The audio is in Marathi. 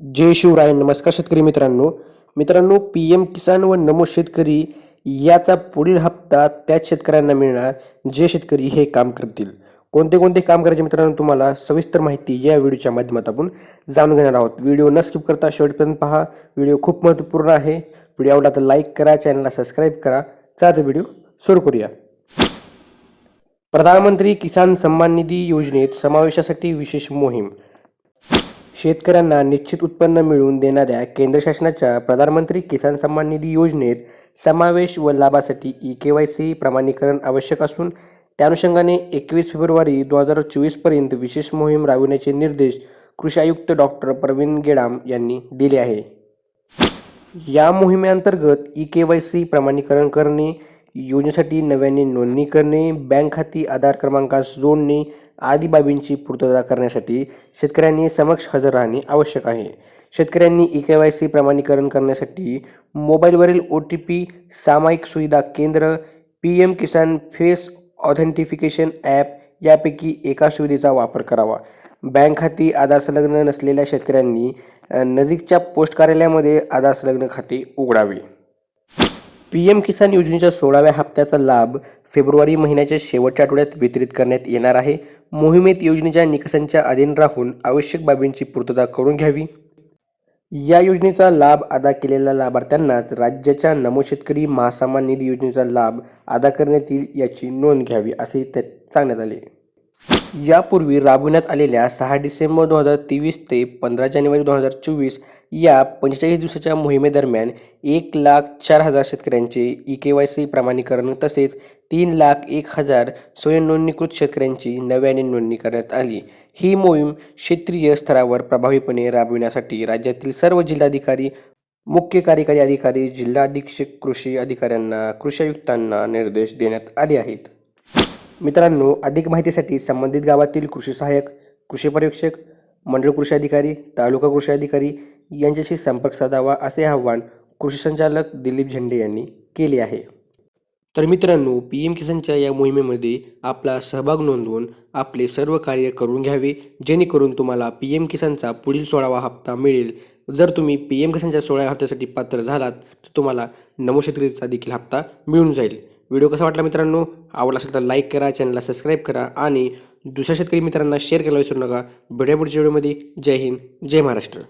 जय शिवराय नमस्कार शेतकरी मित्रांनो. मित्रांनो पी एम किसान व नमो शेतकरी याचा पुढील हप्ता त्याच शेतकऱ्यांना मिळणार. जे शेतकरी हे काम करतील. कोणते कोणते काम करायचे मित्रांनो तुम्हाला सविस्तर माहिती या व्हिडिओच्या माध्यमातून आपण जाणून घेणार आहोत. व्हिडिओ न स्किप करता शेवटपर्यंत पहा. व्हिडिओ खूप महत्त्वपूर्ण आहे. व्हिडिओ आवडला तर लाईक करा चॅनलला सबस्क्राईब करा. चला तर व्हिडिओ सुरू करूया. प्रधानमंत्री किसान सन्मान निधी योजनेत समावेशासाठी विशेष मोहीम. शेतकऱ्यांना निश्चित उत्पन्न मिळवून देणाऱ्या केंद्र शासनाच्या प्रधानमंत्री किसान सन्मान निधी योजनेत समावेश व लाभासाठी ई के वाय सी प्रमाणीकरण आवश्यक असून त्या अनुषंगाने एकवीस फेब्रुवारी दोन हजार चोवीसपर्यंत विशेष मोहीम राबविण्याचे निर्देश कृषी आयुक्त डॉक्टर प्रवीण गेडाम यांनी दिले आहे. या मोहिमेअंतर्गत ई के वाय सी प्रमाणीकरण करणे योजनेसाठी नव्याने नोंदणी करणे बँक खाती आधार क्रमांकास जोडणे आदी बाबींची पूर्तता करण्यासाठी शेतकऱ्यांनी समक्ष हजर राहणे आवश्यक आहे. शेतकऱ्यांनी ई के वाय सी प्रमाणीकरण करण्यासाठी मोबाईलवरील ओ टी पी सामायिक सुविधा केंद्र P M Kisan face authentication app यापैकी एका सुविधेचा वापर करावा. बँक खाती आधार संलग्न नसलेल्या शेतकऱ्यांनी नजीकच्या पोस्ट कार्यालयामध्ये आधार संलग्न खाते उघडावे. पी एम किसान योजनेच्या सोळाव्या हप्त्याचा लाभ फेब्रुवारी महिन्याच्या शेवटच्या आठवड्यात वितरित करण्यात येणार आहे. मोहिमेत योजनेच्या निकषांच्या अधीन राहून आवश्यक बाबींची पूर्तता करून घ्यावी. या योजनेचा लाभ अदा केलेल्या लाभार्थ्यांनाच राज्याच्या नमो शेतकरी महासन्मान निधी योजनेचा लाभ अदा करण्यात येईल याची नोंद घ्यावी असे त्यात सांगण्यात आले. यापूर्वी राबविण्यात आलेल्या सहा डिसेंबर दोन हजार तेवीस ते पंधरा जानेवारी दोन हजार चोवीस या पंचेचाळीस दिवसाच्या मोहिमेदरम्यान एक लाख चार हजार शेतकऱ्यांचे ई के वाय सी प्रमाणीकरण तसेच तीन लाख एक हजार स्वयंनोंदणीकृत शेतकऱ्यांची नव्याने नोंदणी करण्यात आली. ही मोहीम क्षेत्रीय स्तरावर प्रभावीपणे राबविण्यासाठी राज्यातील सर्व जिल्हाधिकारी मुख्य कार्यकारी अधिकारी जिल्हा अधीक्षक कृषी अधिकाऱ्यांना कृषी आयुक्तांना निर्देश देण्यात आले आहेत. मित्रांनो अधिक माहितीसाठी संबंधित गावातील कृषी सहाय्यक कृषी पर्यवेक्षक मंडळ कृषी अधिकारी तालुका कृषी अधिकारी यांच्याशी संपर्क साधावा असे आवाहन कृषी संचालक दिलीप झेंडे यांनी केले आहे. तर मित्रांनो पी एम किसानच्या या मोहिमेमध्ये आपला सहभाग नोंदवून आपले सर्व कार्य करून घ्यावे जेणेकरून तुम्हाला पी एम किसानचा पुढील सोळावा हप्ता मिळेल. जर तुम्ही पी एम किसानच्या सोळाव्या हप्त्यासाठी पात्र झालात तर तुम्हाला नमो शेतकरीचा देखील हप्ता मिळून जाईल. व्हिडिओ कसा वाटला मित्रांनो? आवडला असेल तर लाईक करा चॅनलला सबस्क्राईब करा आणि दुसऱ्या शेतकरी मित्रांना शेअर करायला विसरू नका. भेटूया पुढच्या व्हिडिओमध्ये जय हिंद जय महाराष्ट्र.